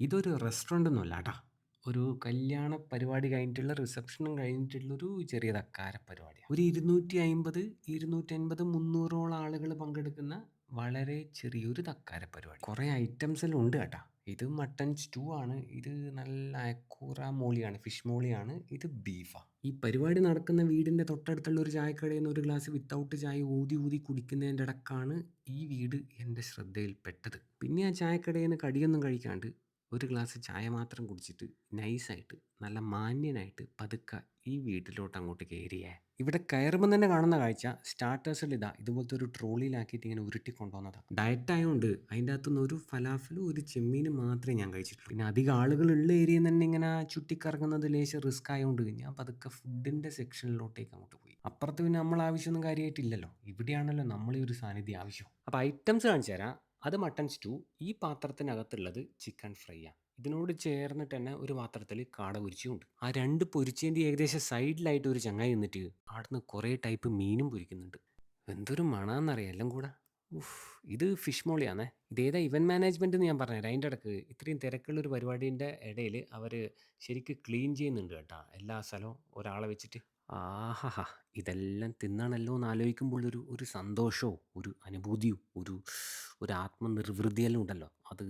ഇതൊരു റെസ്റ്റോറന്റ് ഒന്നുമല്ല കേട്ടോ ഒരു കല്യാണ പരിപാടി കഴിഞ്ഞിട്ടുള്ള റിസപ്ഷനും കഴിഞ്ഞിട്ടുള്ളൊരു ചെറിയ തക്കാര പരിപാടിയാണ് ഒരു ഇരുന്നൂറ്റി അമ്പത് ഇരുന്നൂറ്റി അൻപത് മുന്നൂറോളം ആളുകൾ പങ്കെടുക്കുന്ന വളരെ ചെറിയൊരു തക്കാര പരിപാടി. കുറേ ഐറ്റംസ് എല്ലാം ഉണ്ട് കേട്ടോ ഇത് മട്ടൻ സ്റ്റൂ ആണ് ഇത് നല്ല അയക്കൂറ മോളിയാണ് ഫിഷ് മോളിയാണ് ഇത് ബീഫാണ് ഈ പരിപാടി നടക്കുന്ന വീടിന്റെ തൊട്ടടുത്തുള്ള ഒരു ചായക്കടയിൽ നിന്ന് ഒരു ഗ്ലാസ് വിത്തൗട്ട് ചായ ഊതി ഊതി കുടിക്കുന്നതിന്റെ ഇടക്കാണ് ഈ വീട് എന്റെ ശ്രദ്ധയിൽപ്പെട്ടത്. പിന്നെ ആ ചായക്കടയിൽ നിന്ന് കടിയൊന്നും കഴിക്കാണ്ട് ഒരു ഗ്ലാസ് ചായ മാത്രം കുടിച്ചിട്ട് നൈസായിട്ട് നല്ല മാന്യനായിട്ട് പതുക്കെ ഈ വീട്ടിലോട്ട് അങ്ങോട്ട് കയറിയേ ഇവിടെ കയറുമ്പോൾ തന്നെ കാണുന്ന കാഴ്ച സ്റ്റാർട്ടേഴ്സിൽ ഇതാ ഇതുപോലത്തെ ഒരു ട്രോളിയിലാക്കിയിട്ട് ഇങ്ങനെ ഉരുട്ടി കൊണ്ടുവന്നതാണ് ഡയറ്റ് ആയതുകൊണ്ട് അതിന്റെ അകത്തുനിന്ന് ഒരു ഫലാഫലും ഒരു ചെമ്മീനും മാത്രമേ ഞാൻ കഴിച്ചിട്ടുള്ളൂ. പിന്നെ അധികം ആളുകളുള്ള ഏരിയയിൽ തന്നെ ഇങ്ങനെ ചുറ്റിക്കറങ്ങുന്നത് ലേശം റിസ്ക് ആയതുകൊണ്ട് ഞാൻ പതുക്കെ ഫുഡിന്റെ സെക്ഷനിലോട്ടേക്ക് അങ്ങോട്ട് പോയി. അപ്പുറത്ത് പിന്നെ നമ്മൾ ആവശ്യമൊന്നും കാര്യമായിട്ടില്ലല്ലോ. ഇവിടെയാണല്ലോ നമ്മൾ ഈ ഒരു സാന്നിധ്യം ആവശ്യം. അപ്പോൾ ഐറ്റംസ് കാണിച്ചു തരാം അത് മട്ടൺ സ്റ്റൂ. ഈ പാത്രത്തിനകത്തുള്ളത് ചിക്കൻ ഫ്രൈയാണ് ഇതിനോട് ചേർന്നിട്ട് തന്നെ ഒരു പാത്രത്തിൽ കാട പൊരിച്ചുമുണ്ട് ആ രണ്ട് പൊരിച്ചതിന്റെ ഏകദേശം സൈഡിലായിട്ട് ഒരു ചങ്ങായി നിന്നിട്ട് അവിടുന്ന് കുറേ ടൈപ്പ് മീനും പൊരിക്കുന്നുണ്ട്. എന്തൊരു മണമെന്നറിയാം എല്ലാം കൂടെ. ഉഫ് ഇത് ഫിഷ് മോളിയാണേ ഇതേതാ ഇവന്റ് മാനേജ്മെന്റ് എന്ന് ഞാൻ പറഞ്ഞുതരാം. അതിന്റെ ഇടയ്ക്ക് ഇത്രയും തിരക്കുള്ള ഒരു പരിപാടീന്റെ ഇടയിൽ അവർ ശരിക്കും ക്ലീൻ ചെയ്യുന്നുണ്ട് കേട്ടോ. എല്ലാ സ്ഥലവും ഒരാളെ വെച്ചിട്ട്. ആഹാഹാ ഇതെല്ലാം തിന്നണല്ലോ എന്ന് ആലോചിക്കുമ്പോൾ ഒരു ഒരു സന്തോഷവും ഒരു അനുഭൂതിയും ഒരു ഒരു ആത്മനിർവൃതിയെല്ലാം ഉണ്ടല്ലോ. അത്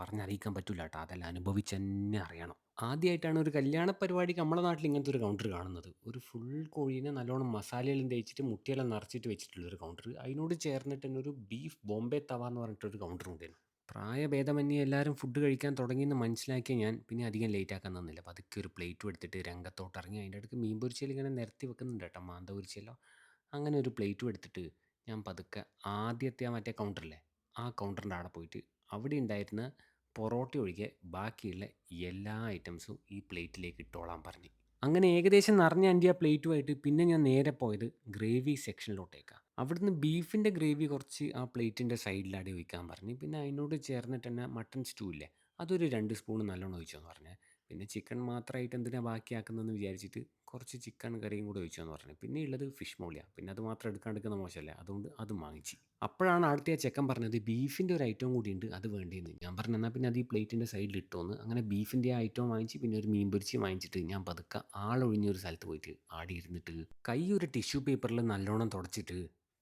പറഞ്ഞറിയിക്കാൻ പറ്റില്ല കേട്ടോ. അതെല്ലാം അനുഭവിച്ച് തന്നെ അറിയണം. ആദ്യമായിട്ടാണ് ഒരു കല്യാണ പരിപാടിക്ക് നമ്മളെ നാട്ടിൽ ഇങ്ങനത്തെ ഒരു കൗണ്ടർ കാണുന്നത്. ഒരു ഫുൾ കോഴീനെ നല്ലോണം മസാലയെല്ലാം തേച്ചിട്ട് മുട്ടിയെല്ലാം നിറച്ചിട്ട് വെച്ചിട്ടുള്ളൊരു കൗണ്ടർ അതിനോട് ചേർന്നിട്ട് തന്നെ ഒരു ബീഫ് ബോംബെ തവ എന്ന് പറഞ്ഞിട്ടൊരു കൗണ്ടർ ഉണ്ടായിരുന്നു പ്രായഭേദമന്യേ എല്ലാവരും ഫുഡ് കഴിക്കാൻ തുടങ്ങിയെന്ന് മനസ്സിലാക്കിയ ഞാൻ പിന്നെ അധികം ലേറ്റ് ആക്കാൻ നിന്നില്ല. പതുക്കെ ഒരു പ്ലേറ്റും എടുത്തിട്ട് രംഗത്തോട്ട് ഇറങ്ങി അതിന്റെ അടുത്ത് മീൻ പൊരിച്ചൽ ഇങ്ങനെ നിരത്തി വെക്കുന്നുണ്ട് കേട്ടോ. മാന്ത പൊരിച്ചല്ലോ അങ്ങനെ ഒരു പ്ലേറ്റും എടുത്തിട്ട് ഞാൻ പതുക്കെ ആദ്യത്തെ ആ മറ്റേ കൗണ്ടറില്ലേ ആ കൗണ്ടറിന്റെ അവിടെ പോയിട്ട് അവിടെ ഉണ്ടായിരുന്ന പൊറോട്ട ഒഴികെ ബാക്കിയുള്ള എല്ലാ ഐറ്റംസും ഈ പ്ലേറ്റിലേക്ക് ഇട്ടോളാൻ പറഞ്ഞു. അങ്ങനെ ഏകദേശം നിറഞ്ഞ എന്റെ ആ പ്ലേറ്റുമായിട്ട് പിന്നെ ഞാൻ നേരെ പോയത് ഗ്രേവി സെക്ഷനിലോട്ടേക്കാണ് അവിടുന്ന് ബീഫിന്റെ ഗ്രേവി കുറച്ച് ആ പ്ലേറ്റിന്റെ സൈഡിലാടെ ഒഴിക്കാൻ പറഞ്ഞു. പിന്നെ അതിനോട് ചേർന്നിട്ട് തന്നെ മട്ടൺ സ്റ്റൂ ഇല്ലേ? അതൊരു രണ്ട് സ്പൂൺ നല്ലോണം ഒഴിച്ചോന്ന് പറഞ്ഞു. പിന്നെ ചിക്കൻ മാത്രമായിട്ട് എന്തിനാ ബാക്കിയാക്കുന്നതെന്ന് വിചാരിച്ചിട്ട് കുറച്ച് ചിക്കൻ കറിയും കൂടെ ഒഴിച്ചോന്ന് പറഞ്ഞു. പിന്നെ ഉള്ളത് ഫിഷ് മോളിയാണ് പിന്നെ അത് മാത്രം എടുക്കാണ്ടിരിക്കുന്ന മോശമല്ലേ? അതുകൊണ്ട് അത് വാങ്ങിച്ചു. അപ്പോഴാണ് അടുത്ത ആ ചെക്കൻ പറഞ്ഞത് ബീഫിന്റെ ഒരു ഐറ്റം കൂടി ഉണ്ട് അത് വേണ്ടിയെന്ന് ഞാൻ പറഞ്ഞു എന്നാൽ പിന്നെ അത് ഈ പ്ലേറ്റിന്റെ സൈഡിൽ ഇട്ടോന്ന്. അങ്ങനെ ബീഫിന്റെ ആ ഐറ്റം വാങ്ങിച്ച് പിന്നെ ഒരു മീൻ പൊരിച്ച് വാങ്ങിച്ചിട്ട് ഞാൻ പതുക്കെ ആളൊഴിഞ്ഞ ഒരു സ്ഥലത്ത് പോയിട്ട് ആടി ഇരുന്നിട്ട് കൈ ഒരു ടിഷ്യൂ പേപ്പറിൽ നല്ലോണം തുടച്ചിട്ട്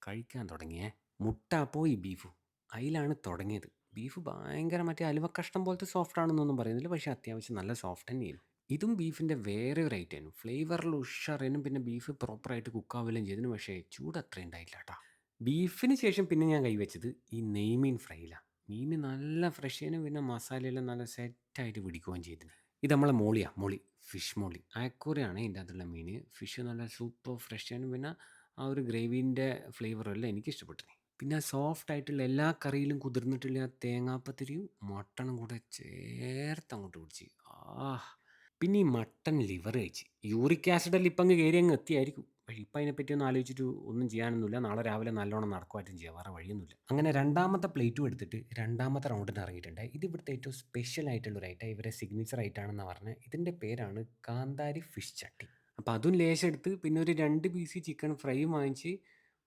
കഴിക്കാൻ തുടങ്ങിയേ? മുട്ട പോയി ബീഫ്. അതിലാണ് തുടങ്ങിയത്. ബീഫ് ഭയങ്കര മറ്റേ അലുവ കഷ്ടം പോലത്തെ സോഫ്റ്റ് ആണെന്നൊന്നും പറയുന്നില്ല. പക്ഷേ അത്യാവശ്യം നല്ല സോഫ്റ്റ് തന്നെയാണ്. ഇതും ബീഫിന്റെ വേറെ ഒരു ഐറ്റം ഫ്ലേവറിൽ ഉഷാറേനും പിന്നെ ബീഫ് പ്രോപ്പറായിട്ട് കുക്കാവുകയും ചെയ്തതിനും പക്ഷേ ചൂട് അത്ര ഉണ്ടായില്ല കേട്ടോ ബീഫിന് ശേഷം പിന്നെ ഞാൻ കൈവച്ചത് ഈ നെയ്മീൻ ഫ്രൈയിലാണ് മീൻ നല്ല ഫ്രഷ് ചെയ്യാനും പിന്നെ മസാലയെല്ലാം നല്ല സെറ്റായിട്ട് പിടിക്കുകയും ചെയ്തിന് ഇത് നമ്മളെ മോളിയാണ് മോളി. ഫിഷ് മോളി. അയക്കൂറയാണ് ഇതിന്റെ അകത്തുള്ള മീൻ. ഫിഷ് നല്ല സൂപ്പർ ഫ്രഷ് ഫ്രഷാനും പിന്നെ ആ ഒരു ഗ്രേവീന്റെ ഫ്ലേവറെല്ലാം എല്ലാം എനിക്ക് ഇഷ്ടപ്പെട്ടു പിന്നെ സോഫ്റ്റ് ആയിട്ടുള്ള എല്ലാ കറിയിലും കുതിർന്നിട്ടുള്ള ആ തേങ്ങാപ്പത്തിരിയും മട്ടണും കൂടെ ചേർത്ത് അങ്ങോട്ട് പിടിച്ച്. ആ പിന്നെ ഈ മട്ടൺ ലിവർ കഴിച്ച്. യൂറിക് ആസിഡെല്ലാം ഇപ്പം അങ്ങ് കയറി അങ്ങ് എത്തിയായിരിക്കും. പക്ഷേ ഇപ്പം അതിനെപ്പറ്റി ഒന്നും ആലോചിച്ചിട്ട് ഒന്നും ചെയ്യാനൊന്നുമില്ല. നാളെ രാവിലെ നല്ലോണം നടക്കുമായിട്ടും ചെയ്യാം. വേറെ വഴിയൊന്നുമില്ല. അങ്ങനെ രണ്ടാമത്തെ പ്ലേറ്റും എടുത്തിട്ട് രണ്ടാമത്തെ റൗണ്ടിന് ഇറങ്ങിയിട്ടുണ്ട്. ഇത് ഇവിടുത്തെ ഏറ്റവും സ്പെഷ്യൽ ആയിട്ടുള്ള ഒരു ഐറ്റം ഇവരെ സിഗ്നേച്ചർ ആയിട്ടാണെന്ന് പറഞ്ഞത്. ഇതിന്റെ പേരാണ് കാന്താരി ഫിഷ് ചട്ടി. അപ്പോൾ അതും ലേശം എടുത്ത് പിന്നെ ഒരു രണ്ട് പീസ് ചിക്കൻ ഫ്രൈയും വാങ്ങിച്ച്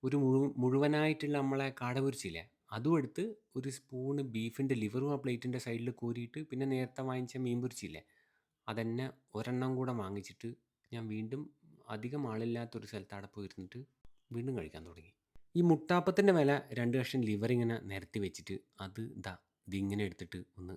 ഒരു മുഴു മുഴുവനായിട്ടുള്ള നമ്മളെ കാട പൊരിച്ചില്ലേ അതും എടുത്ത് ഒരു സ്പൂണ് ബീഫിന്റെ ലിവറും ആ പ്ലേറ്റിന്റെ സൈഡിൽ കോരിയിട്ട് പിന്നെ നേരത്തെ വാങ്ങിച്ച മീൻ പൊരിച്ചില്ലേ അതന്നെ ഒരെണ്ണം കൂടെ വാങ്ങിച്ചിട്ട് ഞാൻ വീണ്ടും അധികം ആളില്ലാത്തൊരു സ്ഥലത്ത് അവിടെ പോയിരുന്നിട്ട് വീണ്ടും കഴിക്കാൻ തുടങ്ങി. ഈ മുട്ടാപ്പത്തിന്റെ വില രണ്ട് കഷ്ണം ലിവർ ഇങ്ങനെ നിരത്തി വെച്ചിട്ട് അത് ഇതാ ഇതിങ്ങനെ എടുത്തിട്ട് ഒന്ന്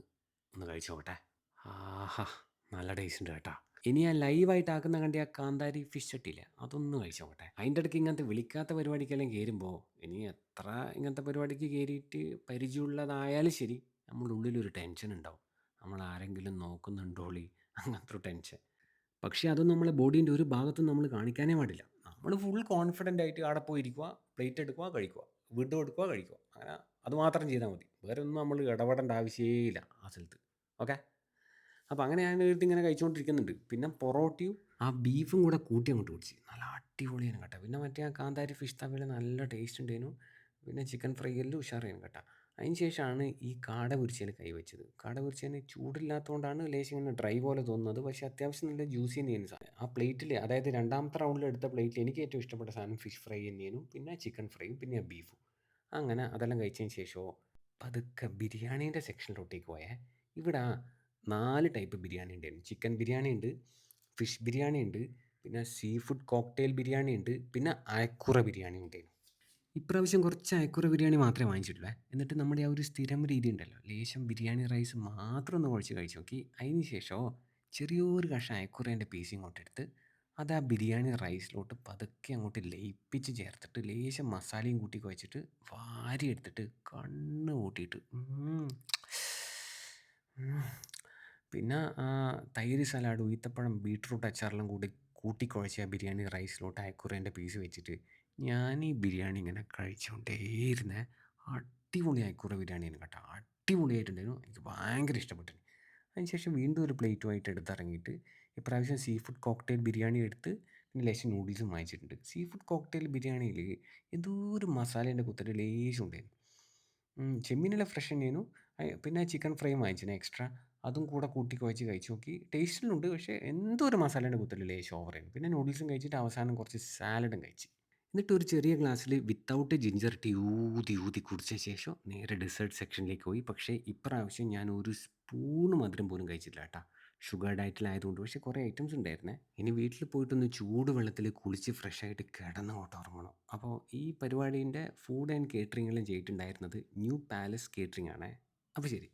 ഒന്ന് കഴിച്ചു നോക്കട്ടെ ആഹാ നല്ല ടേസ്റ്റ് ഉണ്ട് കേട്ടോ. ഇനി ഞാൻ ലൈവായിട്ട് ആക്കുന്ന കണ്ടി ആ കാന്താരി ഫിഷ് ചട്ടിയില്ലേ. അതൊന്ന് കഴിച്ചു നോക്കട്ടെ. അതിന്റെ ഇടയ്ക്ക് ഇങ്ങനത്തെ വിളിക്കാത്ത പരിപാടിക്കെല്ലാം കയറുമ്പോൾ ഇനി എത്ര ഇങ്ങനത്തെ പരിപാടിക്ക് കയറിയിട്ട് പരിചയമുള്ളതായാലും ശരി നമ്മുടെ ഉള്ളിലൊരു ടെൻഷൻ ഉണ്ടാവും. നമ്മൾ ആരെങ്കിലും നോക്കുന്നുണ്ടോളി അങ്ങനത്തെ ഒരു ടെൻഷൻ പക്ഷേ അതൊന്നും നമ്മളെ ബോഡീന്റെ ഒരു ഭാഗത്തും നമ്മൾ കാണിക്കാനേ പാടില്ല. നമ്മൾ ഫുൾ കോൺഫിഡന്റ് ആയിട്ട് അവിടെ പോയിരിക്കുക പ്ലേറ്റ് എടുക്കുക കഴിക്കുക. വീണ്ടും എടുക്കുക കഴിക്കുക. അങ്ങനെ അത് മാത്രം ചെയ്താൽ മതി. വേറെ ഒന്നും നമ്മൾ ഇടപെടേണ്ട ആവശ്യമേ ഇല്ല ആ സ്ഥലത്ത്. ഓക്കെ അപ്പോൾ അങ്ങനെ ഞാൻ എടുത്ത് ഇങ്ങനെ കഴിച്ചുകൊണ്ടിരിക്കുന്നുണ്ട് പിന്നെ പൊറോട്ടയും ആ ബീഫും കൂടെ കൂട്ടി അങ്ങോട്ട് കുടിച്ച്. നല്ല അടിപൊളിയാണ് കേട്ടോ. പിന്നെ മറ്റേ ആ കാന്താരി ഫിഷ് തവയിൽ നല്ല ടേസ്റ്റ് ഉണ്ടായിരുന്നു. പിന്നെ ചിക്കൻ ഫ്രൈ എല്ലാം ഉഷാറായിരുന്നു കേട്ടോ. അതിന് ശേഷമാണ് ഈ കാട പൊരിച്ചതിൽ കൈവച്ചത് കാട പൊരിച്ചതിന് ചൂടില്ലാത്തതുകൊണ്ടാണ് ലേശം ഇങ്ങനെ ഡ്രൈ പോലെ തോന്നുന്നത്. പക്ഷേ അത്യാവശ്യം നല്ല ജ്യൂസി തന്നെയാണ് സാധനം ആ പ്ലേറ്റിൽ അതായത് രണ്ടാമത്തെ റൗണ്ടിൽ എടുത്ത പ്ലേറ്റിൽ എനിക്ക് ഏറ്റവും ഇഷ്ടപ്പെട്ട സാധനം ഫിഷ് ഫ്രൈ തന്നെയാണ്. പിന്നെ ചിക്കൻ ഫ്രൈയും പിന്നെ ആ ബീഫും അങ്ങനെ അതെല്ലാം കഴിച്ചതിന് ശേഷമോ പതുക്കെ ബിരിയാണീന്റെ സെക്ഷനിലോട്ടേക്ക് പോയേ. ഇവിടെ 4 ടൈപ്പ് ബിരിയാണി ഉണ്ടായിരുന്നു. ചിക്കൻ ബിരിയാണി ഉണ്ട്, ഫിഷ് ബിരിയാണി ഉണ്ട്, പിന്നെ സീ ഫുഡ് കോക്ടെയിൽ ബിരിയാണി ഉണ്ട്, പിന്നെ അയക്കുറ ബിരിയാണി ഉണ്ടായിരുന്നു. ഇപ്രാവശ്യം കുറച്ച് അയക്കുറ ബിരിയാണി മാത്രമേ വാങ്ങിച്ചിട്ടുള്ളൂ എന്നിട്ട് നമ്മുടെ ആ ഒരു സ്ഥിരം രീതി ഉണ്ടല്ലോ, ലേശം ബിരിയാണി റൈസ് മാത്രം ഒന്ന് കുഴച്ച് കഴിച്ച് നോക്കി. അതിന് ശേഷം ചെറിയൊരു കഷ്ണം അയക്കുറേന്റെ പീസ് ഇങ്ങോട്ട് എടുത്ത് അത് ആ ബിരിയാണി റൈസിലോട്ട് പതുക്കെ അങ്ങോട്ട് ലയിപ്പിച്ച് ചേർത്തിട്ട് ലേശം മസാലയും കൂട്ടി കുഴച്ചിട്ട് വാരി എടുത്തിട്ട് കണ്ണ്. ഉം. പിന്നെ തൈര് സലാഡ്, ഈത്തപ്പഴം, ബീട്രൂട്ട് അച്ചാറെല്ലാം കൂടി കൂട്ടി കുഴച്ച ആ ബിരിയാണി റൈസിലോട്ട് അയക്കുറേന്റെ പീസ് വെച്ചിട്ട് ഞാൻ ഈ ബിരിയാണി ഇങ്ങനെ കഴിച്ചുകൊണ്ടേയിരുന്നെ അടിപൊളി അയക്കുറ ബിരിയാണിയാണ് കേട്ടോ. അടിപൊളിയായിട്ടുണ്ടായിരുന്നു. എനിക്ക് ഭയങ്കര ഇഷ്ടപ്പെട്ടു. അതിന് ശേഷം വീണ്ടും ഒരു പ്ലേറ്റുമായിട്ട് എടുത്തിറങ്ങിയിട്ട് ഇപ്രാവശ്യം സീ ഫുഡ് കോക്ടെയിൽ ബിരിയാണി എടുത്ത് പിന്നെ ലേശം നൂഡിൽസും വാങ്ങിച്ചിട്ടുണ്ട്. സീ ഫുഡ് കോക്ടെയിൽ ബിരിയാണിയിൽ എന്തോ ഒരു മസാലേന്റെ കുത്തരി ലേശം ഉണ്ടായിരുന്നു. ചെമ്മീനെല്ലാം ഫ്രഷ് തന്നെയായിരുന്നു. പിന്നെ ചിക്കൻ ഫ്രൈയും വാങ്ങിച്ചിരുന്നു എക്സ്ട്രാ. അതും കൂടെ കൂട്ടി കുഴച്ച് കഴിച്ച് നോക്കി. ടേസ്റ്റിലുണ്ട്. പക്ഷേ എന്തോ ഒരു മസാലേന്റെ ലേശ് ലേശം ചെയ്യുന്നു പിന്നെ നൂഡിൽസും കഴിച്ചിട്ട് അവസാനം കുറച്ച് സാലഡും കഴിച്ച്. എന്നിട്ട് ഒരു ചെറിയ ഗ്ലാസ്സിൽ വിത്തൗട്ട് ജിഞ്ചർ ടീ ഊതി ഊതി കുടിച്ച ശേഷം നേരെ ഡെസേർട്ട് സെക്ഷനിലേക്ക് പോയി. പക്ഷേ ഇപ്രാവശ്യം ഞാൻ ഒരു സ്പൂൺ മധുരം പോലും കഴിച്ചിട്ടില്ല കേട്ടോ. ഷുഗർ ഡയറ്റിലായതുകൊണ്ട്. പക്ഷേ കുറേ ഐറ്റംസ് ഉണ്ടായിരുന്നേ. ഇനി വീട്ടിൽ പോയിട്ടൊന്ന് ചൂട് വെള്ളത്തിൽ കുളിച്ച് ഫ്രഷായിട്ട് കിടന്ന് അങ്ങോട്ട് ഉറങ്ങണം. അപ്പോൾ ഈ പരിപാടീന്റെ ഫുഡ് ആൻഡ് കേറ്ററിങ്ങെല്ലാം ചെയ്തിട്ടുണ്ടായിരുന്നത് ന്യൂ പാലസ് കേറ്ററിംഗ് ആണേ. അപ്പോൾ ശരി.